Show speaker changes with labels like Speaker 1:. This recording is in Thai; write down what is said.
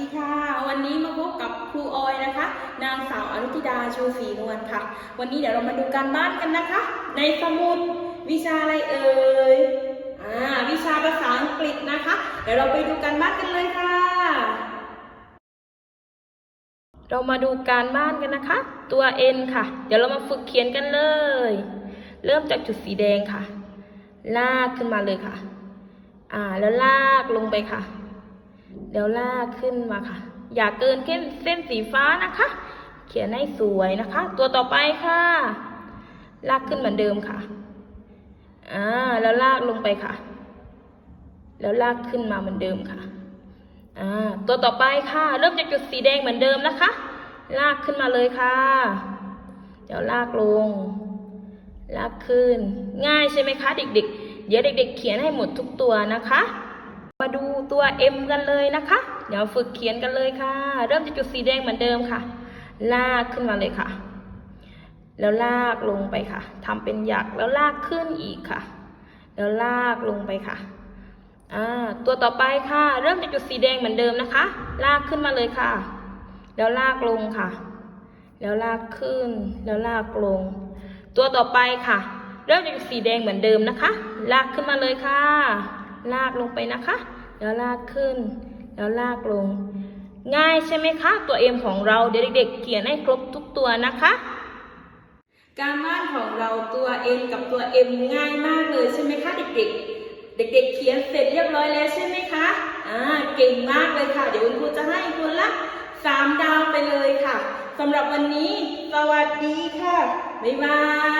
Speaker 1: ดีค่ะ วันนี้มาพบกับครูออยนะคะ นางสาวอนุทิดาชูศรีนวลค่ะ วันนี้เดี๋ยวเรามาดูการบ้านกันนะคะ ในสมุดวิชาอะไรเอ่ยอ่าวิชาภาษาอังกฤษนะคะ เดี๋ยวเราไปดูการบ้านกันเลยค่ะ เรามาดูการบ้านกันนะคะ ตัว N ค่ะ เดี๋ยวเรามาฝึกเขียนกันเลย เริ่มจากจุดสีแดงค่ะ ลากขึ้นมาเลยค่ะ อ่าแล้วลากลงไปค่ะ เดี๋ยวลากขึ้นมาค่ะ อย่าเกินเส้นเส้นสีฟ้านะคะ เขียนให้สวยนะคะ ตัวต่อไปค่ะ ลากขึ้นเหมือนเดิมค่ะอ่าแล้วลากลงไปค่ะ แล้วลากขึ้นมาเหมือนเดิมค่ะอ่าตัวต่อไปค่ะ เริ่มจากจุดสีแดงเหมือนเดิมนะคะ ลากขึ้นมาเลยค่ะ เดี๋ยวลากลง ลากขึ้น ง่ายใช่ไหมคะ เด็ก ๆ เดี๋ยวเด็ก ๆ เขียนให้หมดทุกตัวนะคะ มาดูตัว M กันเลยนะคะ เดี๋ยวฝึกเขียนกันเลยค่ะ เริ่มจากจุดสีแดงเหมือนเดิมค่ะ ลากขึ้นมาเลยค่ะ แล้วลากลงไปค่ะทำเป็นหยักแล้วลากขึ้นอีกค่ะ แล้วลากลงไปค่ะอ่าตัวต่อไปค่ะ เริ่มจากจุดสีแดงเหมือนเดิมนะคะ ลากขึ้นมาเลยค่ะ แล้วลากลงค่ะ แล้วลากขึ้น แล้วลากลง ตัวต่อไปค่ะ เริ่มจากสีแดงเหมือนเดิมนะคะ ลากขึ้นมาเลยค่ะ ลากลงไปนะคะ แล้วลากขึ้น แล้วลากลง ง่ายใช่ไหมคะ ตัว M ของเราเดี๋ยวเด็กๆเขียนให้ครบทุกตัวนะคะ การบ้านของเราตัว N กับตัว M ง่ายมากเลยใช่ไหมคะเด็กๆเด็กๆเขียนเสร็จเรียบร้อยแล้วใช่ไหมคะ อ่า เก่งมากเลยค่ะ เดี๋ยวคุณครูจะให้คนละสามดาวไปเลยค่ะ สำหรับวันนี้ สวัสดีค่ะ บ๊ายบาย